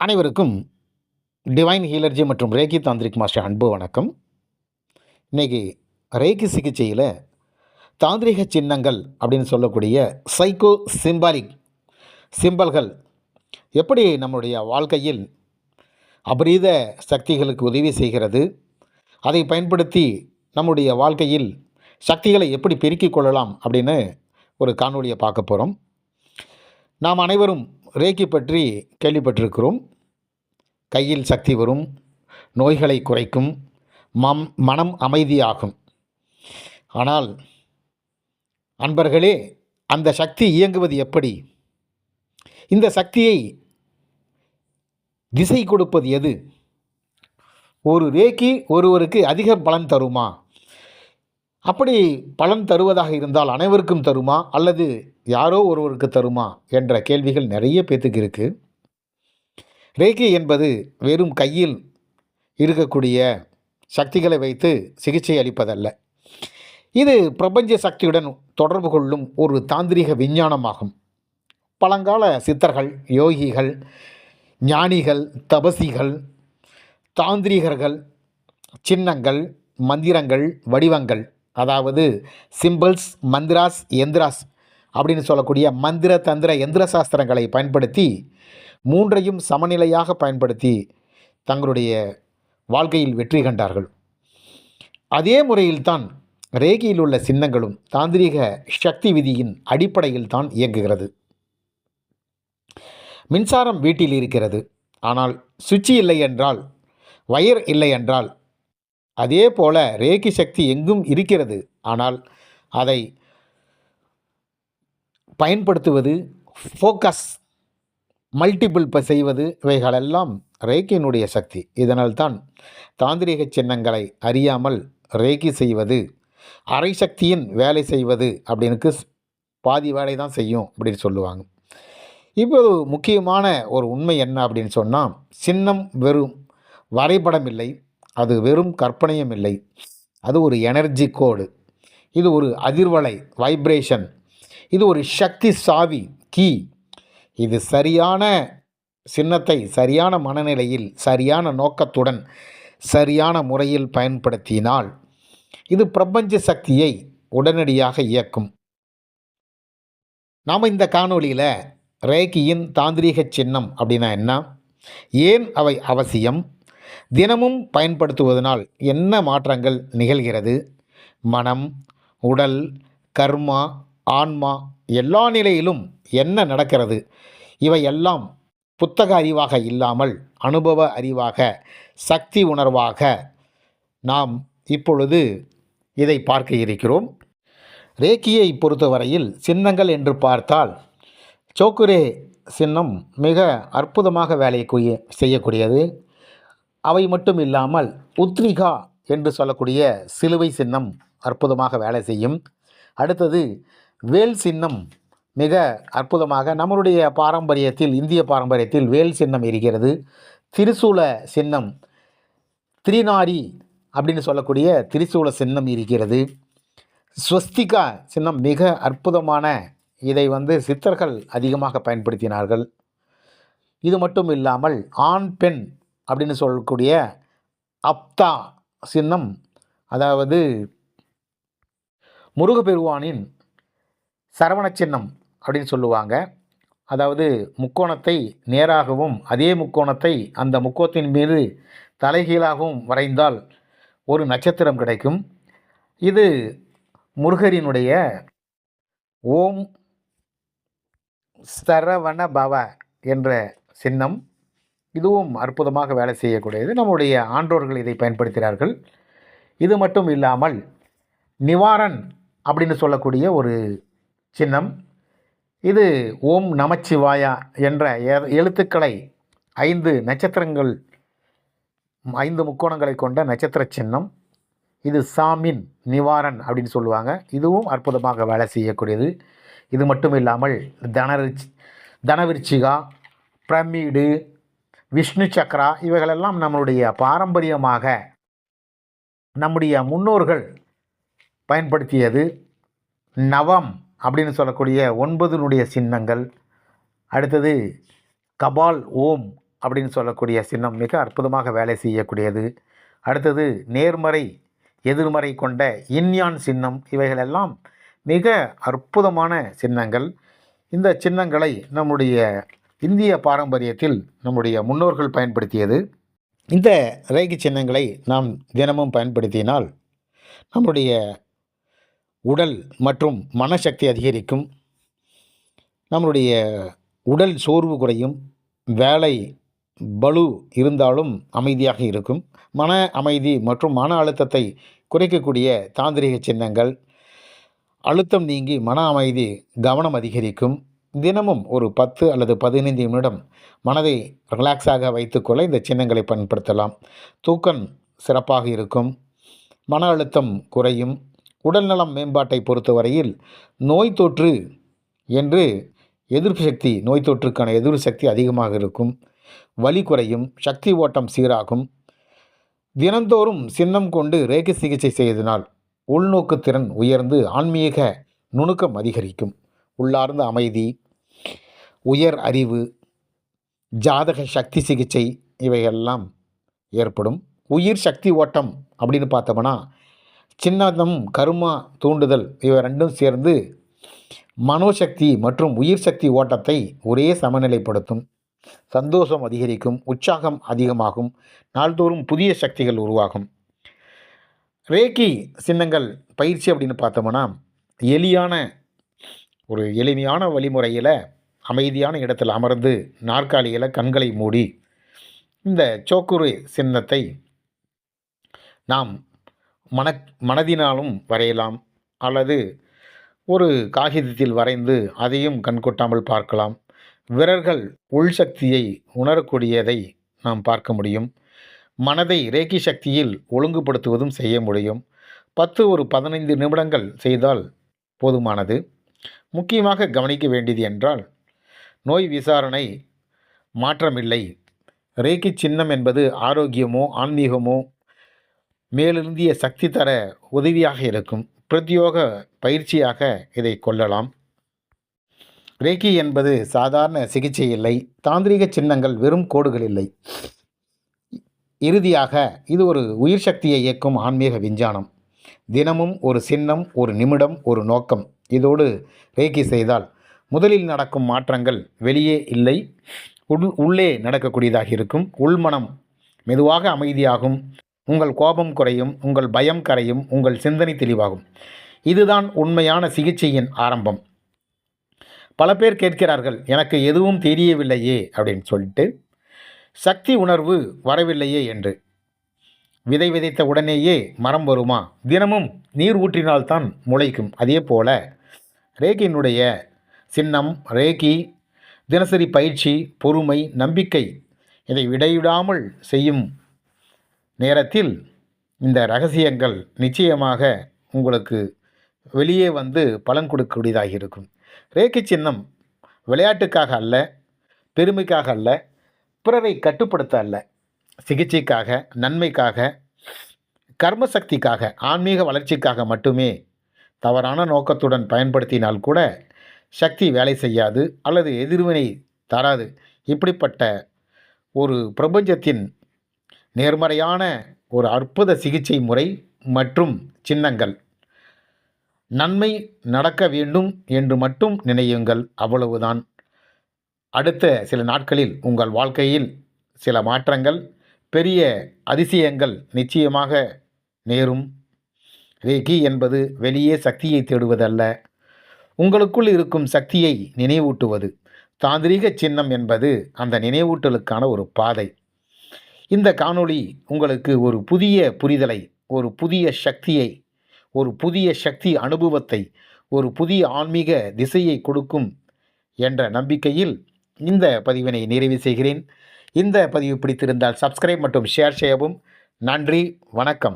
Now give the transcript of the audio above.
அனைவருக்கும் டிவைன் ஹீலர்ஜி மற்றும் Reiki tantric master அன்பு வணக்கம். இன்றைக்கி ரேகி சிகிச்சையில் தாந்திரிக சின்னங்கள் அப்படின்னு சொல்லக்கூடிய சைக்கோ சிம்பாலிக் சிம்பல்கள் எப்படி நம்முடைய வாழ்க்கையில் அபரீத சக்திகளுக்கு உதவி செய்கிறது அதை பயன்படுத்தி நம்முடைய வாழ்க்கையில் சக்திகளை எப்படி பெருக்கிக் கொள்ளலாம் அப்படின்னு ஒரு காணொளியை பார்க்க போகிறோம் நாம் அனைவரும் ரேக்கி பற்றி கேள்விப்பட்டிருக்கிறோம். கையில் சக்தி வரும் நோய்களை குறைக்கும் மம் மனம் அமைதியாகும். ஆனால் அன்பர்களே அந்த சக்தி இயங்குவது எப்படி? இந்த சக்தியை திசை கொடுப்பது எது? ஒரு ரேக்கி ஒருவருக்கு அதிக பலன் தருமா? அப்படி பலன் தருவதாக இருந்தால் அனைவருக்கும் தருமா? அல்லது யாரோ ஒருவருக்கு தருமா என்ற கேள்விகள் நிறைய பேத்துக்கு இருக்குது ரேக்கி என்பது வெறும் கையில் இருக்கக்கூடிய சக்திகளை வைத்து சிகிச்சை அளிப்பதல்ல. இது பிரபஞ்ச சக்தியுடன் தொடர்பு கொள்ளும் ஒரு தாந்திரிக விஞ்ஞானமாகும். பழங்கால சித்தர்கள் யோகிகள் ஞானிகள் தபசிகள் தாந்திரிகர்கள் சின்னங்கள் மந்திரங்கள் வடிவங்கள் அதாவது சிம்பிள்ஸ் மந்திராஸ் எந்திராஸ் அப்படின்னு சொல்லக்கூடிய மந்திர தந்திர எந்திர சாஸ்திரங்களை பயன்படுத்தி மூன்றையும் சமநிலையாக பயன்படுத்தி தங்களுடைய வாழ்க்கையில் வெற்றி கண்டார்கள். அதே முறையில்தான் ரேகியில் உள்ள சின்னங்களும் தாந்திரீக சக்தி விதியின் அடிப்படையில் தான் இயங்குகிறது. மின்சாரம் வீட்டில் இருக்கிறது. ஆனால் சுவிட்ச் இல்லை என்றால் வயர் இல்லை என்றால் அதே போல ரேகி சக்தி எங்கும் இருக்கிறது. ஆனால் அதை பயன்படுத்துவது ஃபோக்கஸ் மல்டிபிள் இப்போ செய்வது இவைகளெல்லாம் ரேக்கியினுடைய சக்தி. இதனால்தான் தாந்திரிக சின்னங்களை அறியாமல் ரேக்கி செய்வது அரை சக்தியின் வேலை செய்வது அப்படின்னு பாதி வேலை தான் செய்யும் அப்படின்னு சொல்லுவாங்க. இப்போது முக்கியமான ஒரு உண்மை என்ன அப்படின்னு சொன்னால் சின்னம் வெறும் வரைபடம் இல்லை அது வெறும் கற்பனையும் இல்லை. அது ஒரு எனர்ஜி கோடு இது ஒரு அதிர்வலை வைப்ரேஷன் இது ஒரு சக்தி சாவி கீ. இது சரியான சின்னத்தை சரியான மனநிலையில் சரியான நோக்கத்துடன் சரியான முறையில் பயன்படுத்தினால் இது பிரபஞ்ச சக்தியை உடனடியாக இயக்கும். நாம் இந்த காணொளியில் ரேக்கியின் தாந்திரீக சின்னம் அப்படின்னா என்ன? ஏன் அவை அவசியம்? தினமும் பயன்படுத்துவதனால் என்ன மாற்றங்கள் நிகழ்கிறது? மனம் உடல் கர்மா ஆன்மா எல்லா நிலையிலும் என்ன நடக்கிறது? இவையெல்லாம் புத்தக அறிவாக இல்லாமல் அனுபவ அறிவாக சக்தி உணர்வாக நாம் இப்பொழுது இதை பார்க்க இருக்கிறோம். ரேக்கியை பொறுத்தவரையில் சின்னங்கள் என்று பார்த்தால் சோக்குரே சின்னம் மிக அற்புதமாக வேலை செய்யக்கூடியது. அவை மட்டும் இல்லாமல் உத்ரிகா என்று சொல்லக்கூடிய சிலுவை சின்னம் அற்புதமாக வேலை செய்யும். அடுத்தது வேல் சின்னம் மிக அற்புதமாக நம்மளுடைய பாரம்பரியத்தில் இந்திய பாரம்பரியத்தில் வேல் சின்னம் இருக்கிறது. திரிசூல சின்னம் திரிநாரி அப்படின்னு சொல்லக்கூடிய திரிசூல சின்னம் இருக்கிறது. ஸ்வஸ்திகா சின்னம் மிக அற்புதமான இதை வந்து சித்தர்கள் அதிகமாக பயன்படுத்தினார்கள். இது மட்டும் இல்லாமல் ஆண் பெண் அப்படின்னு சொல்லக்கூடிய அப்தா சின்னம் அதாவது முருகப்பெருவானின் சரவண சின்னம் அப்படின்னு சொல்லுவாங்க. அதாவது முக்கோணத்தை நேராகவும் அதே முக்கோணத்தை அந்த முக்கோணத்தின் மீது தலைகீழாகவும் வரைந்தால் ஒரு நட்சத்திரம் கிடைக்கும். இது முருகரினுடைய ஓம் சரவண பவ என்ற சின்னம். இதுவும் அற்புதமாக வேலை செய்யக்கூடியது. நம்முடைய ஆன்றோர்கள் இதை பயன்படுத்தினார்கள். இது மட்டும் இல்லாமல் நிவாரன் அப்படின்னு சொல்லக்கூடிய ஒரு சின்னம். இது ஓம் நமச்சிவாயா என்ற எழுத்துக்களை ஐந்து நட்சத்திரங்கள் ஐந்து முக்கோணங்களை கொண்ட நட்சத்திர சின்னம். இது சாமின் நிவாரன் அப்படின்னு சொல்லுவாங்க. இதுவும் அற்புதமாக வேலை செய்யக்கூடியது. இது மட்டும் இல்லாமல் தனரிச்சி தனவிருச்சிகா பிரமிடு விஷ்ணு சக்ரா இவைகளெல்லாம் நம்மளுடைய பாரம்பரியமாக நம்முடைய முன்னோர்கள் பயன்படுத்தியது. நவம் அப்படின்னு சொல்லக்கூடிய ஒன்பதுனுடைய சின்னங்கள். அடுத்தது கபால் ஓம் அப்படின்னு சொல்லக்கூடிய சின்னம் மிக அற்புதமாக வேலை செய்யக்கூடியது. அடுத்தது நேர்மறை எதிர்மறை கொண்ட இன்யான் சின்னம். இவைகளெல்லாம் மிக அற்புதமான சின்னங்கள். இந்த சின்னங்களை நம்முடைய இந்திய பாரம்பரியத்தில் நம்முடைய முன்னோர்கள் பயன்படுத்தியது. இந்த ரேகி சின்னங்களை நாம் தினமும் பயன்படுத்தினால் நம்முடைய உடல் மற்றும் மனசக்தி அதிகரிக்கும். நம்மளுடைய உடல் சோர்வு குறையும். வேலை பலு இருந்தாலும் அமைதியாக இருக்கும். மன அமைதி மற்றும் மன அழுத்தத்தை குறைக்கக்கூடிய தாந்திரிக சின்னங்கள். அழுத்தம் நீங்கி மன அமைதி கவனம் அதிகரிக்கும். தினமும் ஒரு பத்து அல்லது பதினைந்து நிமிடம் மனதை ரிலாக்ஸாக வைத்துக்கொள்ள இந்த சின்னங்களை பயன்படுத்தலாம். தூக்கம் சிறப்பாக இருக்கும். மன அழுத்தம் குறையும். உடல்நலம் மேம்பாட்டை பொறுத்தவரையில் நோய் தொற்று என்று எதிர்ப்பு சக்தி நோய் தொற்றுக்கான எதிர்ப்பு சக்தி அதிகமாக இருக்கும். வலி குறையும் சக்தி ஓட்டம் சீராகும். தினந்தோறும் சின்னம் கொண்டு ரேகி சிகிச்சை செய்ததினால் உள்நோக்கு திறன் உயர்ந்து ஆன்மீக நுணுக்கம் அதிகரிக்கும். உள்ளார்ந்த அமைதி உயர் அறிவு ஜாதக சக்தி சிகிச்சை இவையெல்லாம் ஏற்படும். உயிர் சக்தி ஓட்டம் அப்படின்னு பார்த்தோம்னா சின்னதம் கருமா தூண்டுதல் இவை ரெண்டும் சேர்ந்து மனோசக்தி மற்றும் உயிர் சக்தி ஓட்டத்தை ஒரே சமநிலைப்படுத்தும். சந்தோஷம் அதிகரிக்கும் உற்சாகம் அதிகமாகும் நாள்தோறும் புதிய சக்திகள் உருவாகும். ரேக்கி சின்னங்கள் பயிற்சி அப்படின்னு பார்த்தோம்னா எளியான ஒரு எளிமையான வழிமுறையில் அமைதியான இடத்தில் அமர்ந்து நாற்காலியில் கண்களை மூடி இந்த சோக்குரு சின்னத்தை நாம் மன மனதினாலும் வரையலாம். அல்லது ஒரு காகிதத்தில் வரைந்து அதையும் கண்கொட்டாமல் பார்க்கலாம். விரல்கள் உள் சக்தியை உணரக்கூடியதை நாம் பார்க்க முடியும். மனதை ரேக்கி சக்தியில் ஒழுங்குபடுத்துவதும் செய்ய முடியும். பத்து ஒரு பதினைந்து நிமிடங்கள் செய்தால் போதுமானது. முக்கியமாக கவனிக்க வேண்டியது என்றால் நோய் விசாரணை மாற்றமில்லை. ரேக்கி சின்னம் என்பது ஆரோக்கியமோ ஆன்மீகமோ மேலிருந்திய சக்தி தர உதவியாக இருக்கும். பிரத்யோக பயிற்சியாக இதை கொள்ளலாம். ரேக்கி என்பது சாதாரண சிகிச்சை இல்லை. தாந்திரிக சின்னங்கள் வெறும் கோடுகள் இல்லை. இறுதியாக இது ஒரு உயிர் சக்தியை இயக்கும் ஆன்மீக விஞ்ஞானம். தினமும் ஒரு சின்னம் ஒரு நிமிடம் ஒரு நோக்கம். இதோடு ரேக்கி செய்தால் முதலில் நடக்கும் மாற்றங்கள் வெளியே இல்லை. உள் உள்ளே நடக்கக்கூடியதாக இருக்கும். உள்மனம் மெதுவாக அமைதியாகும். உங்கள் கோபம் குறையும் உங்கள் பயம் கரையும் உங்கள் சிந்தனை தெளிவாகும். இதுதான் உண்மையான சிகிச்சையின் ஆரம்பம். பல பேர் கேட்கிறார்கள் எனக்கு எதுவும் தெரியவில்லையே அப்படின்னு சொல்லிட்டு. சக்தி உணர்வு வரவில்லையே என்று. விதை விதைத்த உடனேயே மரம் வருமா? தினமும் நீர் ஊற்றினால்தான் முளைக்கும். அதே போல ரேகியினுடைய சின்னம் ரேகி தினசரி பயிற்சி பொறுமை நம்பிக்கை இதை விடைவிடாமல் செய்யும் நேரத்தில் இந்த ரகசியங்கள் நிச்சயமாக உங்களுக்கு வெளியே வந்து பலன் கொடுக்கக்கூடியதாக இருக்கும். ரேக்கி சின்னம் விளையாட்டுக்காக அல்ல பெருமைக்காக அல்ல பிறரை கட்டுப்படுத்த அல்ல. சிகிச்சைக்காக நன்மைக்காக கர்மசக்திக்காக ஆன்மீக வளர்ச்சிக்காக மட்டுமே தவறான நோக்கத்துடன் பயன்படுத்தினால் கூட சக்தி வேலை செய்யாது அல்லது எதிர்வினை தராது. இப்படிப்பட்ட ஒரு பிரபஞ்சத்தின் நேர்மறையான ஒரு அற்புத சிகிச்சை முறை மற்றும் சின்னங்கள். நன்மை நடக்க வேண்டும் என்று மட்டும் நினையுங்கள் அவ்வளவுதான். அடுத்த சில நாட்களில் உங்கள் வாழ்க்கையில் சில மாற்றங்கள் பெரிய அதிசயங்கள் நிச்சயமாக நேரும். ரேகி என்பது வெளியே சக்தியை தேடுவதல்ல. உங்களுக்குள் இருக்கும் சக்தியை நினைவூட்டுவது. தாந்திரீக சின்னம் என்பது அந்த நினைவூட்டலுக்கான ஒரு பாதை. இந்த காணொளி உங்களுக்கு ஒரு புதிய புரிதலை ஒரு புதிய சக்தியை ஒரு புதிய சக்தி அனுபவத்தை ஒரு புதிய ஆன்மீக திசையை கொடுக்கும் என்ற நம்பிக்கையில் இந்த பதிவினை நிறைவு செய்கிறேன். இந்த பதிவு பிடித்திருந்தால் சப்ஸ்கிரைப் மற்றும் ஷேர் செய்யவும். நன்றி வணக்கம்.